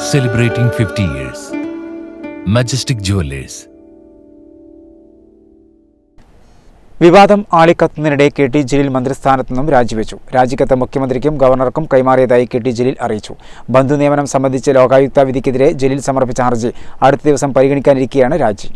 celebrating 50 years. Majestic Jewelers. വിവാദം ആളിക്കത്തുന്നതിനിടെ K T Jaleel മന്ത്രിസ്ഥാനത്തു നിന്നും രാജിവെച്ചു. രാജിക്കത്ത് മുഖ്യമന്ത്രിക്കും ഗവർണർക്കും കൈമാറിയതായി കെ ടി ജലീൽ അറിയിച്ചു. ബന്ധു നിയമനം സംബന്ധിച്ച് ലോകായുക്ത വിധിക്കെതിരെ ജലീൽ സമർപ്പിച്ച ഹർജി അടുത്ത ദിവസം പരിഗണിക്കാനിരിക്കെയാണ് രാജി.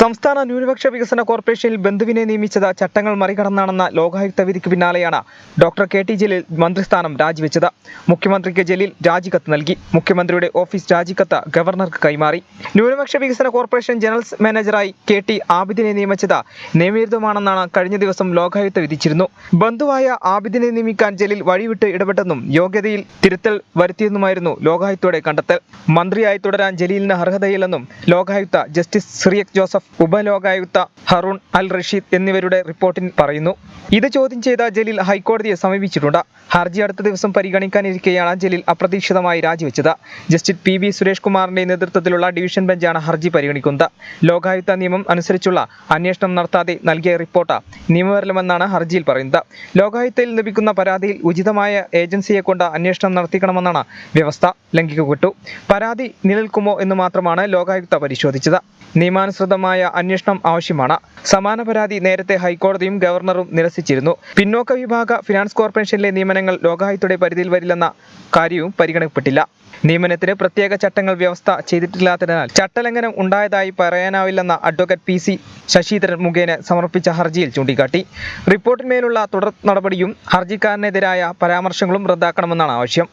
സംസ്ഥാന ന്യൂനപക്ഷ വികസന കോർപ്പറേഷനിൽ ബന്ധുവിനെ നിയമിച്ചത് ചട്ടങ്ങൾ മറികടന്നാണെന്ന ലോകായുക്ത വിധിക്ക് പിന്നാലെയാണ് ഡോക്ടർ കെ ടി ജലീൽ മന്ത്രിസ്ഥാനം രാജിവെച്ചത്. മുഖ്യമന്ത്രിക്ക് ജലീൽ രാജിക്കത്ത് നൽകി. മുഖ്യമന്ത്രിയുടെ ഓഫീസ് രാജിക്കത്ത് ഗവർണർക്ക് കൈമാറി. ന്യൂനപക്ഷ വികസന കോർപ്പറേഷൻ ജനറൽ മാനേജറായി കെ ടി ആബിദിനെ നിയമിച്ചത് നിയമവിരുദ്ധമാണെന്നാണ് കഴിഞ്ഞ ദിവസം ലോകായുക്ത വിധിച്ചിരുന്നു. ബന്ധുവായ ആബിദിനെ നിയമിക്കാൻ ജലീൽ വഴിവിട്ട് ഇടപെട്ടെന്നും യോഗ്യതയിൽ തിരുത്തൽ വരുത്തിയെന്നുമായിരുന്നു ലോകായുക്തയുടെ കണ്ടെത്തൽ. മന്ത്രിയായി തുടരാൻ ജലീലിന് അർഹതയില്ലെന്നും ലോകായുക്ത ജസ്റ്റിസ് സിറിയക് ജോസഫ് ഉപലോകായുക്ത ഹറൂൺ അൽ റഷീദ് എന്നിവരുടെ റിപ്പോർട്ടിൽ പറയുന്നു. ഇത് ചോദ്യം ചെയ്ത ജലീൽ ഹൈക്കോടതിയെ സമീപിച്ചിട്ടുണ്ട്. ഹർജി അടുത്ത ദിവസം പരിഗണിക്കാനിരിക്കെയാണ് ജലീൽ അപ്രതീക്ഷിതമായി രാജിവെച്ചത്. ജസ്റ്റിസ് പി ബി സുരേഷ് കുമാറിന്റെ നേതൃത്വത്തിലുള്ള ഡിവിഷൻ ബെഞ്ചാണ് ഹർജി പരിഗണിക്കുന്നത്. ലോകായുക്ത നിയമം അനുസരിച്ചുള്ള അന്വേഷണം നടത്താതെ നൽകിയ റിപ്പോർട്ട് നിയമപരമെന്നാണ് ഹർജിയിൽ പറയുന്നത്. ലോകായുക്തയിൽ ലഭിക്കുന്ന പരാതിയിൽ ഉചിതമായ ഏജൻസിയെ കൊണ്ട് അന്വേഷണം നടത്തിക്കണമെന്നാണ് വ്യവസ്ഥ. ലംഘിക്കപ്പെട്ടു പരാതി നിലനിൽക്കുമോ എന്ന് മാത്രമാണ് ലോകായുക്ത പരിശോധിച്ചത്. നിയമാനുസൃതമായ അന്വേഷണം ആവശ്യമാണ്. സമാന പരാതി നേരത്തെ ഹൈക്കോടതിയും ഗവർണറും നിരസിച്ചിരുന്നു. പിന്നോക്ക വിഭാഗ ഫിനാൻസ് കോർപ്പറേഷനിലെ നിയമനങ്ങൾ ലോകായുക്തയുടെ പരിധിയിൽ വരില്ലെന്ന കാര്യവും പരിഗണിക്കപ്പെട്ടില്ല. നിയമനത്തിന് പ്രത്യേക ചട്ടങ്ങൾ വ്യവസ്ഥ ചെയ്തിട്ടില്ലാത്തതിനാൽ ചട്ടലംഘനം ഉണ്ടായതായി പറയാനാവില്ലെന്ന അഡ്വക്കേറ്റ് പി സി ശശിധരൻ മുഖേന സമർപ്പിച്ച ഹർജിയിൽ ചൂണ്ടിക്കാട്ടി. റിപ്പോർട്ടിന്മേലുള്ള തുടർ നടപടിയും ഹർജിക്കാരനെതിരായ പരാമർശങ്ങളും റദ്ദാക്കണമെന്നാണ് ആവശ്യം.